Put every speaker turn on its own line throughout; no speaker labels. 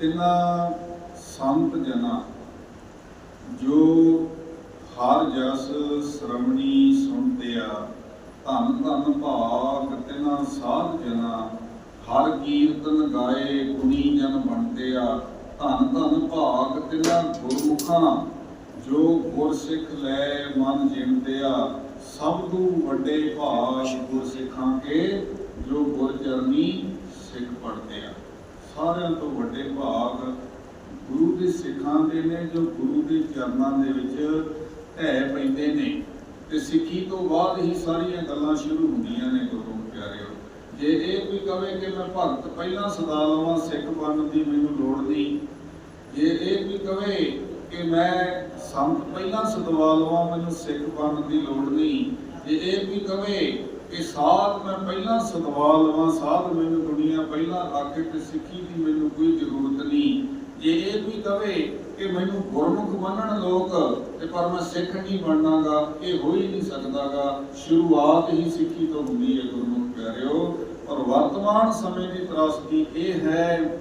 ਤਿੰਨਾਂ ਸੰਤ ਜਨਾ ਜੋ ਹਰ ਜਸ ਸ਼ਰਮਣੀ ਸੁਣਦਿਆ ਧੰਨ ਧੰਨ ਭਾਗ ਤਿਨਾਂ ਸਾਧ ਜਨਾ, ਹਰ ਕੀਰਤਨ ਗਾਏ ਗੁਣੀ ਜਨ ਬਣਦਿਆ ਧੰਨ ਧੰਨ ਭਾਗ ਤਿਨਾਂ ਗੁਰਮੁਖਾਂ, ਜੋ ਗੁਰ ਸਿੱਖ ਲੈ ਮਨ ਜਿਣਦਿਆ ਸਭ ਤੋਂ ਵੱਡੇ ਭਾਗ ਗੁਰ ਸਿੱਖਾਂ ਕੇ ਜੋ ਗੁਰ ਚਰਨੀ ਸਿੱਖ ਪੜਦੇ ਆ ਸਾਰਿਆਂ ਤੋਂ ਵੱਡੇ ਭਾਗ ਗੁਰੂ ਦੇ ਸਿੱਖਾਂ ਦੇ ਨੇ, ਜੋ ਗੁਰੂ ਦੇ ਚਰਨਾਂ ਦੇ ਵਿੱਚ ਢਹਿ ਪੈਂਦੇ ਨੇ। ਤੇ ਸਿੱਖੀ ਤੋਂ ਬਾਅਦ ਹੀ ਸਾਰੀਆਂ ਗੱਲਾਂ ਸ਼ੁਰੂ ਹੁੰਦੀਆਂ ਨੇ, ਗੁਰੂ ਪਿਆਰਿਓ। ਜੇ ਇਹ ਕੋਈ ਕਵੇ ਕਿ ਮੈਂ ਭਗਤ ਪਹਿਲਾਂ ਸਦਾ ਲਵਾਂ, ਸਿੱਖ ਬਣਨ ਦੀ ਮੈਨੂੰ ਲੋੜ ਨਹੀਂ। ਜੇ ਇਹ ਵੀ ਕਵੇ ਕਿ ਮੈਂ ਸੰਤ ਪਹਿਲਾਂ ਸਦਵਾ ਲਵਾਂ, ਮੈਨੂੰ ਸਿੱਖ ਬਣਨ ਦੀ ਲੋੜ ਨਹੀਂ। ਜੇ ਇਹ ਵੀ ਕਵੇ ਇਹ ਸਾਧ ਮੈਂ ਪਹਿਲਾਂ ਸਤਵਾ ਲਵਾਂ, ਸਾਧ ਮੈਨੂੰ ਦੁਨੀਆ ਪਹਿਲਾਂ ਆਖੇ ਤੇ ਸਿੱਖੀ ਦੀ ਮੈਨੂੰ ਕੋਈ ਜ਼ਰੂਰਤ ਨਹੀਂ। ਜੇ ਇਹ ਵੀ ਕਵੇ ਕਿ ਮੈਨੂੰ ਗੁਰਮੁਖ ਮੰਨਣ ਲੋਕ, ਤੇ ਪਰ ਮੈਂ ਸਿੱਖ ਨਹੀਂ ਬਣਨਾਗਾ, ਇਹ ਹੋ ਹੀ ਨਹੀਂ ਸਕਦਾਗਾ। ਸ਼ੁਰੂਆਤ ਹੀ ਸਿੱਖੀ ਤੋਂ ਹੁੰਦੀ ਹੈ ਗੁਰਮੁਖ ਪਿਆਰਿਓ। ਪਰ ਵਰਤਮਾਨ ਸਮੇਂ ਦੀ ਤਰਾਸਦੀ ਇਹ ਹੈ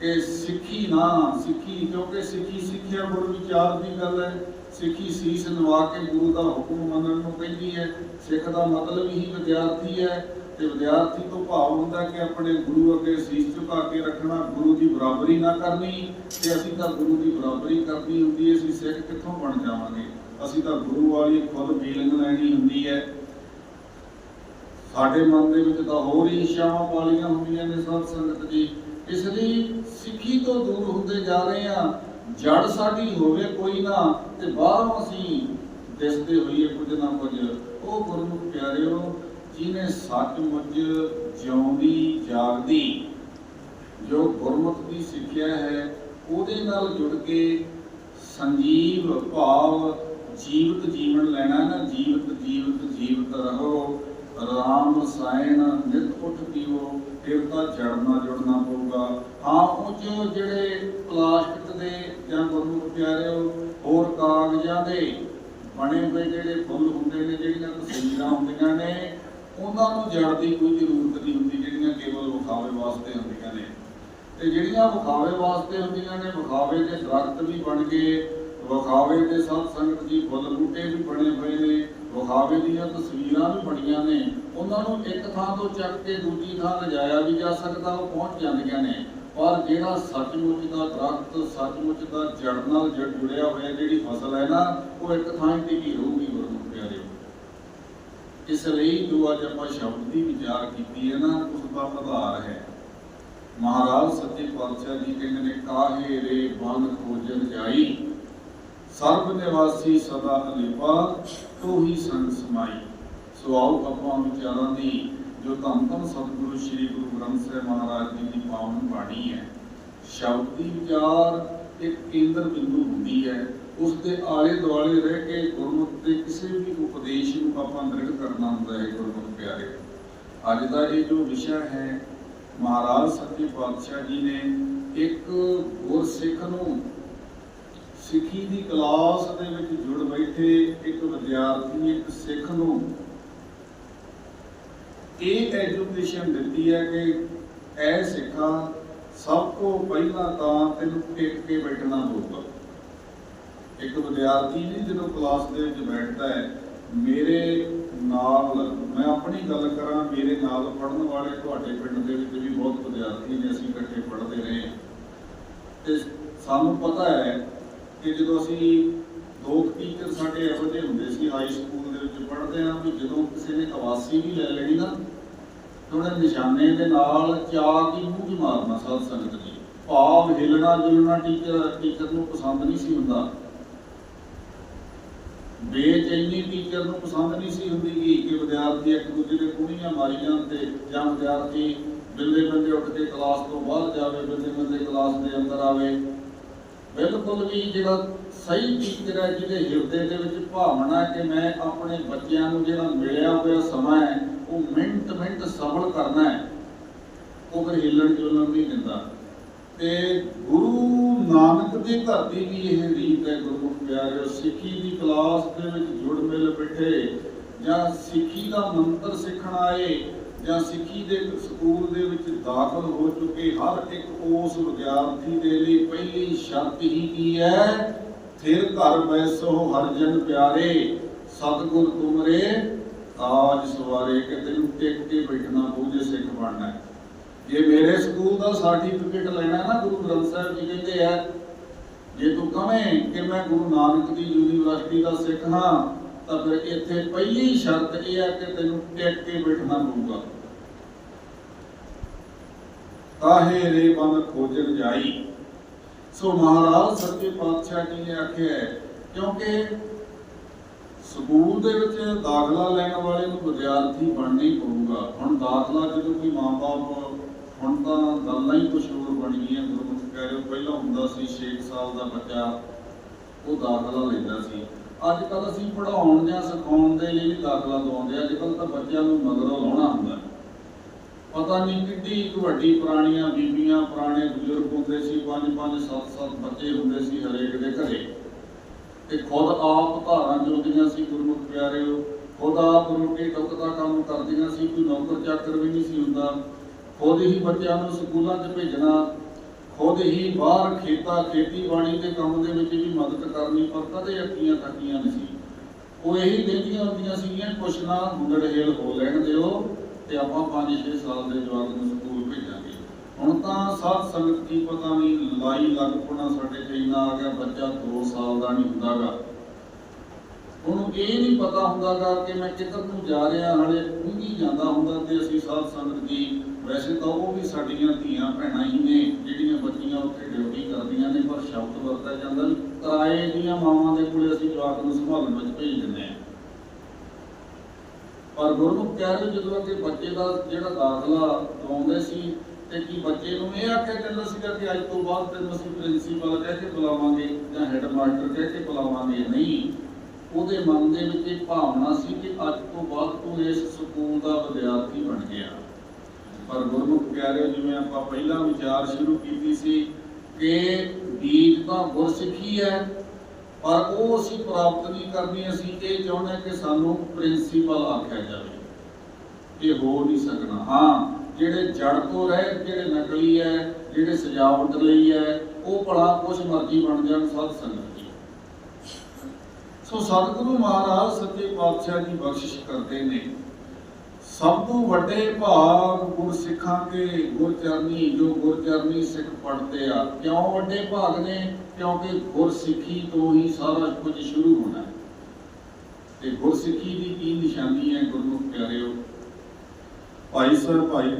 ਕਿ ਸਿੱਖੀ ਨਾ, ਸਿੱਖੀ ਕਿਉਂਕਿ ਸਿੱਖੀ ਸਿੱਖਿਆ ਗੁਰ ਵਿਚਾਰ ਦੀ ਗੱਲ ਹੈ। ਸਿੱਖੀ ਸੀਸ ਨਵਾ ਕੇ ਗੁਰੂ ਦਾ ਹੁਕਮ ਮੰਨਣ ਨੂੰ ਕਹਿੰਦੀ ਹੈ, ਸਿੱਖ ਦਾ ਮਤਲਬ ਹੀ ਵਿਦਿਆਰਥੀ ਹੈ ਤੇ ਵਿਦਿਆਰਥੀ ਤੋਂ ਭਾਵ ਹੁੰਦਾ ਕਿ ਆਪਣੇ ਗੁਰੂ ਅੱਗੇ ਸੀਸ ਝੁਕਾ ਕੇ ਰੱਖਣਾ ਗੁਰੂ ਦੀ ਬਰਾਬਰੀ ਨਾ ਕਰਨੀ, ਤੇ ਅਸੀਂ ਤਾਂ ਗੁਰੂ ਦੀ ਬਰਾਬਰੀ ਕਰਨੀ ਹੁੰਦੀ ਹੈ, ਅਸੀਂ ਸਿੱਖ ਕਿੱਥੋਂ ਬਣ ਜਾਵਾਂਗੇ? ਅਸੀਂ ਤਾਂ ਗੁਰੂ ਵਾਲੀ ਖੁਦ ਫੀਲਿੰਗ ਲੈਣੀ ਹੁੰਦੀ ਹੈ। ਸਾਡੇ ਮਨ ਦੇ ਵਿੱਚ ਤਾਂ ਹੋਰ ਹੀ ਇੱਛਾਵਾਂ ਵਾਲੀਆਂ ਹੁੰਦੀਆਂ ਨੇ ਸਭ ਸੰਗਤ ਜੀ। ਇਸ ਲਈ ਸਿੱਖੀ ਤੋਂ ਦੂਰ ਹੁੰਦੇ ਜਾ ਰਹੇ ਆ ਜੜ ਸਾਡੀ ਹੋਵੇ ਕੋਈ ਨਾ ਤੇ ਬਾਹਰੋਂ ਅਸੀਂ ਦਿਸਦੇ ਹੋਈਏ ਕੁਝ ਨਾ ਕੁਝ। ਉਹ ਗੁਰਮੁਖ ਪਿਆਰਿਓ, ਜਿਨੇ ਸੱਚਮੁੱਚ ਜਿਉਂਦੀ, ਜਾਗਦੀ, ਜੋ ਗੁਰਮੁਖ ਦੀ ਸਿੱਖਿਆ ਹੈ, ਉਹਦੇ ਨਾਲ ਜੁੜ ਕੇ ਸੰਜੀਵ ਭਾਵ ਜੀਵਤ ਜੀਵਨ ਲੈਣਾ ਨਾ, ਜੀਵਤ ਜੀਵਤ ਜੀਵਤ ਰਹੋ। ਰਾਮ ਸਾਇਣ ਨਿਤ ਉੱਠ ਪੀਓ, ਫਿਰ ਤਾਂ ਜੜਨਾ ਜੁੜਨਾ ਪਊਗਾ। ਹਾਂ ਉਹ ਜਿਹੜੇ ਪਲਾਸਟਿਕ ਦੇ ਜਾਂ ਗੁਰਮੁਖ ਪਿਆਰਿਓ ਹੋਰ ਕਾਗਜ਼ਾਂ ਦੇ ਬਣੇ ਜਿਹੜੇ ਫੁੱਲ ਹੁੰਦੇ ਨੇ, ਜਿਹੜੀਆਂ ਤਸਵੀਰਾਂ ਹੁੰਦੀਆਂ ਨੇ, ਉਹਨਾਂ ਨੂੰ ਜੜ ਦੀ ਕੋਈ ਜ਼ਰੂਰਤ ਨਹੀਂ ਹੁੰਦੀ, ਜਿਹੜੀਆਂ ਕੇਵਲ ਵਿਖਾਵੇ ਵਾਸਤੇ ਹੁੰਦੀਆਂ ਨੇ। ਤੇ ਜਿਹੜੀਆਂ ਵਿਖਾਵੇ ਵਾਸਤੇ ਹੁੰਦੀਆਂ ਨੇ, ਵਿਖਾਵੇ ਦੇ ਦਰਖਤ ਵੀ ਬਣ ਗਏ, ਵਿਖਾਵੇ ਦੇ ਸਤ ਸੰਗਤ ਜੀ ਫੁੱਲ ਬੂਟੇ ਵੀ ਬਣੇ ਹੋਏ ਨੇ, ਵਿਖਾਵੇ ਦੀਆਂ ਤਸਵੀਰਾਂ ਵੀ ਬਣੀਆਂ ਨੇ। ਉਹਨਾਂ ਨੂੰ ਇੱਕ ਥਾਂ ਤੋਂ ਚੱਕ ਕੇ ਦੂਜੀ ਥਾਂ ਲਿਜਾਇਆ ਵੀ ਜਾ ਸਕਦਾ, ਉਹ ਪਹੁੰਚ ਜਾਂਦੀਆਂ ਨੇ। ਪਰ ਜਿਹੜਾ ਸੱਚਮੁੱਚ ਦਾ ਦਰਖਤ ਸੱਚਮੁੱਚ ਦਾ ਜੜ ਨਾਲ ਜੁੜਿਆ ਹੋਇਆ ਜਿਹੜੀ ਫਸਲ ਹੈ ਨਾ, ਉਹ ਇੱਕ ਥਾਂ ਹੀ ਰਹੂਗੀ ਗੁਰਮੁਖ ਪਿਆਰਿਓ। ਇਸ ਲਈ ਜੋ ਅੱਜ ਆਪਾਂ ਸ਼ਬਦ ਦੀ ਵਿਚਾਰ ਕੀਤੀ ਹੈ ਨਾ, ਉਸ ਦਾ ਆਧਾਰ ਹੈ। ਮਹਾਰਾਜ ਸੱਚੇ ਪਾਤਸ਼ਾਹ ਜੀ ਕਹਿੰਦੇ ਨੇ, ਕਾਹੇ ਰੇ ਬਨ ਖੋਜਨ ਜਾਈ? ਸਰਬ ਨਿਵਾਸੀ ਸਦਾ ਅਲੀਪਾ ਤੋ ਹੀ ਸੰਗ ਸਮਾਈ। ਸੋ ਆਓ ਆਪਾਂ ਵਿਚਾਰਾਂ ਦੀ ਜੋ ਧੰਨ ਧੰਨ ਸਤਿਗੁਰੂ ਸ੍ਰੀ ਗੁਰੂ ਗ੍ਰੰਥ ਸਾਹਿਬ ਮਹਾਰਾਜ ਜੀ ਦੀ ਪਾਵਨ ਬਾਣੀ ਹੈ, ਸ਼ਬਦੀ ਵਿਚਾਰ ਇੱਕ ਕੇਂਦਰ ਬਿੰਦੂ ਹੁੰਦੀ ਹੈ, ਉਸ ਦੇ ਆਲੇ ਦੁਆਲੇ ਰਹਿ ਕੇ ਗੁਰਮੁਖ ਦੇ ਕਿਸੇ ਵੀ ਉਪਦੇਸ਼ ਨੂੰ ਆਪਾਂ ਦ੍ਰਿੜ ਕਰਨਾ ਹੁੰਦਾ ਹੈ ਗੁਰਮੁਖ ਪਿਆਰੇ। ਅੱਜ ਦਾ ਇਹ ਜੋ ਵਿਸ਼ਾ ਹੈ, ਮਹਾਰਾਜ ਸੱਚੇ ਪਾਤਸ਼ਾਹ ਜੀ ਨੇ ਇੱਕ ਗੁਰਸਿੱਖ ਨੂੰ ਸਿੱਖੀ ਦੀ ਕਲਾਸ ਦੇ ਵਿੱਚ ਜੁੜ ਬੈਠੇ ਇੱਕ ਵਿਦਿਆਰਥੀ, ਇੱਕ ਸਿੱਖ ਨੂੰ ਇਹ ਐਜੂਕੇਸ਼ਨ ਦਿੱਤੀ ਹੈ ਕਿ ਐ ਸਿੱਖਾਂ ਸਭ ਤੋਂ ਪਹਿਲਾਂ ਤਾਂ ਤੈਨੂੰ ਟਿਕ ਕੇ ਬੈਠਣਾ ਹੋਊਗਾ ਇੱਕ ਵਿਦਿਆਰਥੀ ਜੀ ਜਦੋਂ ਕਲਾਸ ਦੇ ਵਿੱਚ ਬੈਠਦਾ ਹੈ, ਮੇਰੇ ਨਾਲ, ਮੈਂ ਆਪਣੀ ਗੱਲ ਕਰਾਂ, ਮੇਰੇ ਨਾਲ ਪੜਨ ਵਾਲੇ ਤੁਹਾਡੇ ਪਿੰਡ ਦੇ ਵਿੱਚ ਵੀ ਬਹੁਤ ਵਿਦਿਆਰਥੀ ਨੇ, ਅਸੀਂ ਇਕੱਠੇ ਪੜ੍ਹਦੇ ਰਹੇ ਹਾਂ। ਤੇ ਸਾਨੂੰ ਪਤਾ ਹੈ ਕਿ ਜਦੋਂ ਅਸੀਂ ਦੋ ਟੀਚਰ ਸਾਡੇ ਇਹੋ ਜਿਹੇ ਹੁੰਦੇ ਸੀ ਹਾਈ ਸਕੂਲ ਦੇ ਵਿੱਚ ਪੜ੍ਹਦੇ ਆ ਵੀ ਜਦੋਂ ਕਿਸੇ ਨੇ ਆਵਾਸੀ ਵੀ ਲੈ ਲੈਣੀ ਨਾ, ਤੇ ਨਿਸ਼ਾਨੇ ਦੇ ਨਾਲ ਚਾਕ ਹੀ ਮੂੰਹ 'ਚ ਮਾਰਨਾ ਸਾਧ ਸੰਗਤ ਜੀ ਭਾਵ ਹਿਲਣਾ ਜੁਲਣਾ ਟੀਚਰ ਟੀਚਰ ਨੂੰ ਪਸੰਦ ਨਹੀਂ ਸੀ ਹੁੰਦਾ। ਬੇਚੈਨੀ ਟੀਚਰ ਨੂੰ ਪਸੰਦ ਨਹੀਂ ਸੀ ਹੁੰਦੀ ਕਿ ਵਿਦਿਆਰਥੀ ਇੱਕ ਦੂਜੇ ਦੇ ਕੁਣੀਆਂ ਮਾਰੀ ਜਾਣ ਤੇ ਜਾਂ ਵਿਦਿਆਰਥੀ ਬਿੰਦੇ ਬਿੰਦੇ ਉੱਠ ਕੇ ਕਲਾਸ ਤੋਂ ਬਾਹਰ ਜਾਵੇ ਬਿੰਦੇ ਬਿੰਦੇ ਕਲਾਸ ਦੇ ਅੰਦਰ ਆਵੇ। ਬਿਲਕੁਲ ਵੀ ਜਿਹੜਾ ਸਹੀ ਟੀਚਰ ਹੈ ਜਿਹਦੇ ਹਿਰਦੇ ਦੇ ਵਿੱਚ ਭਾਵਨਾ ਕਿ ਮੈਂ ਆਪਣੇ ਬੱਚਿਆਂ ਨੂੰ ਜਿਹੜਾ ਮਿਲਿਆ ਹੋਇਆ ਸਮਾਂ ਹੈ, ਉਹ ਮਿੰਟ ਮਿੰਟ ਸਫਲ ਕਰਨਾ ਹੈ, ਉਹ ਫਿਰ ਹਿੱਲਣ ਜੁਲਣ ਨਹੀਂ ਦਿੰਦਾ। ਤੇ ਗੁਰੂ ਨਾਨਕ ਦੇ ਘਰ ਦੀ ਵੀ ਇਹ ਰੀਤ ਹੈ, ਗੁਰਮੁਖ ਪਿਆਰਿਓ, ਸਿੱਖੀ ਦੀ ਕਲਾਸ ਦੇ ਵਿੱਚ ਜੁੜ ਮਿਲ ਬੈਠੇ ਜਾਂ ਸਿੱਖੀ ਦਾ ਮੰਤਰ ਸਿੱਖਣ ਆਏ ਜਾਂ ਸਿੱਖੀ ਦੇ ਸਕੂਲ ਦੇ ਵਿੱਚ ਦਾਖਲ ਹੋ ਚੁੱਕੇ, ਹਰ ਇੱਕ ਉਸ ਵਿਦਿਆਰਥੀ ਦੇ ਲਈ ਪਹਿਲੀ ਸ਼ਰਤ ਹੀ ਕੀ ਹੈ? ਫਿਰ ਘਰ ਬੈਸੋ ਹਰ ਜਨ ਪਿਆਰੇ, ਸਤਿਗੁਰ ਤੁਮਰੇ ਕਾਜ ਸਵਾਰੇ ਕਿ ਤੈਨੂੰ ਟਿਕ ਕੇ ਬੈਠਣਾ ਪਊ ਸਿੱਖ ਬਣਨਾ ਜੇ ਮੇਰੇ ਸਕੂਲ ਦਾ ਸਰਟੀਫਿਕੇਟ ਲੈਣਾ ਨਾ ਗੁਰੂ ਗ੍ਰੰਥ ਸਾਹਿਬ ਜੀ ਕਹਿੰਦੇ ਆ, ਜੇ ਤੂੰ ਕਵੇਂ ਕਿ ਮੈਂ ਗੁਰੂ ਨਾਨਕ ਦੀ ਯੂਨੀਵਰਸਿਟੀ ਦਾ ਸਿੱਖ ਹਾਂ ਤਾਂ ਫਿਰ ਇੱਥੇ ਪਹਿਲੀ ਸ਼ਰਤ ਇਹ ਹੈ ਕਿ ਤੈਨੂੰ ਟਿਕ ਕੇ ਬੈਠਣਾ ਪਊਗਾ ਕਾਹੇ ਰੇ ਬਨ ਖੋਜਣ ਜਾਈ। ਸੋ ਮਹਾਰਾਜ ਸੱਚੇ ਪਾਤਸ਼ਾਹ ਜੀ ਨੇ ਆਖਿਆ ਕਿਉਂਕਿ ਸਕੂਲ ਦੇ ਵਿੱਚ ਦਾਖਲਾ ਲੈਣ ਵਾਲੇ ਨੂੰ ਵਿਦਿਆਰਥੀ ਬਣਨਾ ਹੀ ਪਊਗਾ। ਹੁਣ ਦਾਖਲਾ ਜਦੋਂ ਕੋਈ ਮਾਂ-ਬਾਪ ਹੁਣ ਤਾਂ ਗੱਲਾਂ ਹੀ ਕੁਛ ਹੋਰ ਬਣ ਗਈਆਂ। ਗੁਰਮੁਖ ਕਹਿ ਰਹੇ ਪਹਿਲਾਂ ਹੁੰਦਾ ਸੀ 6 ਸਾਲ ਦਾ ਬੱਚਾ, ਉਹ ਦਾਖਲਾ ਲੈਂਦਾ ਸੀ। ਅੱਜ ਕੱਲ ਅਸੀਂ ਪੜ੍ਹਾਉਣ ਜਾਂ ਸਿਖਾਉਣ ਦੇ ਲਈ ਨਹੀਂ ਦਾਖਲਾ ਦਵਾਉਂਦੇ ਅੱਜ ਕੱਲ ਤਾਂ ਬੱਚਿਆਂ ਨੂੰ ਮਗਰੋਂ ਲਾਉਣਾ ਹੁੰਦਾ ਪਤਾ ਨਹੀਂ ਕਿੱਡੀ ਇੱਕ ਵੱਡੀ ਪੁਰਾਣੀਆਂ ਬੀਬੀਆਂ, ਪੁਰਾਣੇ ਬਜ਼ੁਰਗ ਹੁੰਦੇ ਸੀ, ਪੰਜ ਪੰਜ, ਸੱਤ ਸੱਤ ਬੱਚੇ ਹੁੰਦੇ ਸੀ ਹਰੇਕ ਦੇ ਘਰੇ। ਤੇ ਖੁਦ ਆਪ ਧਾਰਾਂ ਚੁੰਦੀਆਂ ਸੀ, ਗੁਰਮੁਖ ਪਿਆਰਿਓ। ਖੁਦ ਆਪ ਰੋਟੀ ਟੁੱਕ ਦਾ ਕੰਮ ਕਰਦੀਆਂ ਸੀ, ਕੋਈ ਨੌਕਰ ਚਾਕਰ ਵੀ ਨਹੀਂ ਸੀ ਹੁੰਦਾ। ਖੁਦ ਹੀ ਬੱਚਿਆਂ ਨੂੰ ਸਕੂਲਾਂ 'ਚ ਭੇਜਣਾ ਖੁਦ ਹੀ ਬਾਹਰ ਖੇਤਾਂ, ਖੇਤੀਬਾੜੀ ਦੇ ਕੰਮ ਦੇ ਵਿੱਚ ਵੀ ਮਦਦ ਕਰਨੀ, ਪਰ ਕਦੇ ਅੱਕੀਆਂ ਥੱਕੀਆਂ ਨਹੀਂ ਸੀ। ਉਹ ਇਹੀ ਕਹਿੰਦੀਆਂ ਹੁੰਦੀਆਂ ਸੀਗੀਆਂ, ਕੁਛ ਨਾ ਹੁੰਦੜ ਹੇਲ ਹੋ ਲੈਣ ਦਿਓ ਤੇ ਆਪਾਂ 5-6 ਸਾਲ ਦੇ ਜਵਾਕ ਨੂੰ ਸਕੂਲ ਭੇਜਾਂਗੇ। ਹੁਣ ਤਾਂ ਸਾਧ ਸੰਗਤ ਕੀ ਪਤਾ ਨਹੀਂ, ਲਾਈ ਲੱਗ ਪਣਾ ਸਾਡੇ ਤੇ ਇੰਨਾ ਆ ਗਿਆ, ਬੱਚਾ 2 ਸਾਲ ਦਾ ਨਹੀਂ ਹੁੰਦਾਗਾ। ਉਹਨੂੰ ਇਹ ਨਹੀਂ ਪਤਾ ਹੁੰਦਾਗਾ ਕਿ ਮੈਂ ਕਿੱਧਰ ਨੂੰ ਜਾ ਰਿਹਾ, ਹਲੇ ਨਹੀਂ ਜਾਂਦਾ ਹੁੰਦਾ ਤੇ ਅਸੀਂ ਸਾਧ ਸੰਗਤ ਦੀ ਵੈਸੇ ਤਾਂ ਉਹ ਵੀ ਸਾਡੀਆਂ ਧੀਆਂ ਭੈਣਾਂ ਹੀ ਨੇ, ਜਿਹੜੀਆਂ ਬੱਚੀਆਂ ਉੱਥੇ ਡਿਊਟੀ ਕਰਦੀਆਂ ਨੇ, ਪਰ ਸ਼ਬਦ ਵਰਤਿਆ ਜਾਂਦਾ ਕਿਰਾਏ ਦੀਆਂ ਮਾਵਾਂ ਦੇ ਕੋਲੇ ਅਸੀਂ ਜਵਾਕ ਨੂੰ ਸੰਭਾਲਣ ਵਿੱਚ ਭੇਜ ਦਿੰਦੇ ਹਾਂ। ਪਰ ਗੁਰਮੁਖ ਕਹਿ ਰਹੇ ਜਦੋਂ ਕਿ ਬੱਚੇ ਦਾ ਜਿਹੜਾ ਦਾਖਲਾ ਦਵਾਉਂਦੇ ਸੀ ਤੇ ਕੀ ਬੱਚੇ ਨੂੰ ਇਹ ਆਖਿਆ ਜਾਂਦਾ ਸੀਗਾ ਕਿ ਅੱਜ ਤੋਂ ਬਾਅਦ ਤੈਨੂੰ ਅਸੀਂ ਪ੍ਰਿੰਸੀਪਲ ਕਹਿ ਕੇ ਬੁਲਾਵਾਂਗੇ ਜਾਂ ਹੈੱਡ ਮਾਸਟਰ ਕਹਿ ਕੇ ਬੁਲਾਵਾਂਗੇ ਨਹੀਂ, ਉਹਦੇ ਮਨ ਦੇ ਵਿੱਚ ਇਹ ਭਾਵਨਾ ਸੀ ਕਿ ਅੱਜ ਤੋਂ ਬਾਅਦ ਤੂੰ ਇਸ ਸਕੂਲ ਦਾ ਵਿਦਿਆਰਥੀ ਬਣ ਗਿਆ। ਪਰ ਗੁਰਮੁਖ ਪਿਆਰਿਓ, ਜਿਵੇਂ ਆਪਾਂ ਪਹਿਲਾਂ ਵਿਚਾਰ ਸ਼ੁਰੂ ਕੀਤੀ ਸੀ ਕਿ ਬੀਜ ਤਾਂ ਗੁਰਸਿੱਖੀ ਹੈ, ਪਰ ਉਹ ਅਸੀਂ ਪ੍ਰਾਪਤ ਨਹੀਂ ਕਰਨੀ, ਅਸੀਂ ਇਹ ਚਾਹੁੰਦੇ ਹਾਂ ਕਿ ਸਾਨੂੰ ਪ੍ਰਿੰਸੀਪਲ ਆਖਿਆ ਜਾਵੇ। ਇਹ ਹੋ ਨਹੀਂ ਸਕਣਾ। ਹਾਂ, ਜਿਹੜੇ ਜੜ ਤੋਂ ਰਹਿ, ਜਿਹੜੇ ਨਕਲੀ ਹੈ, ਜਿਹੜੇ ਸਜਾਵਟ ਲਈ ਹੈ, ਉਹ ਭਲਾ ਕੁਛ ਮਰਜ਼ੀ ਬਣ ਜਾਣ ਸਾਧ ਸੰਗਤ ਦੀ। ਸੋ ਸਤਿਗੁਰੂ ਮਹਾਰਾਜ ਸੱਚੇ ਪਾਤਸ਼ਾਹ ਦੀ ਬਖਸ਼ਿਸ਼ ਕਰਦੇ ਨੇ। ਸਭ ਤੋਂ ਵੱਡੇ ਭਾਗ ਗੁਰਸਿੱਖਾਂ ਕੇ ਗੁਰਚਰਨੀ ਜੋ ਗੁਰਚਰਨੀ ਸਿੱਖ ਪੜਦੇ ਆ। ਕਿਉਂ ਵੱਡੇ ਭਾਗ ਨੇ? ਕਿਉਂਕਿ ਗੁਰਸਿੱਖੀ ਤੋਂ ਹੀ ਸਾਰਾ ਕੁਝ ਸ਼ੁਰੂ ਹੋਣਾ ਹੈ। ਤੇ ਗੁਰਸਿੱਖੀ ਦੀ ਕੀ ਨਿਸ਼ਾਨੀ ਹੈ ਗੁਰਮੁਖ ਪਿਆਰਿਓ? ਭਾਈ ਸਰ, ਭਾਈ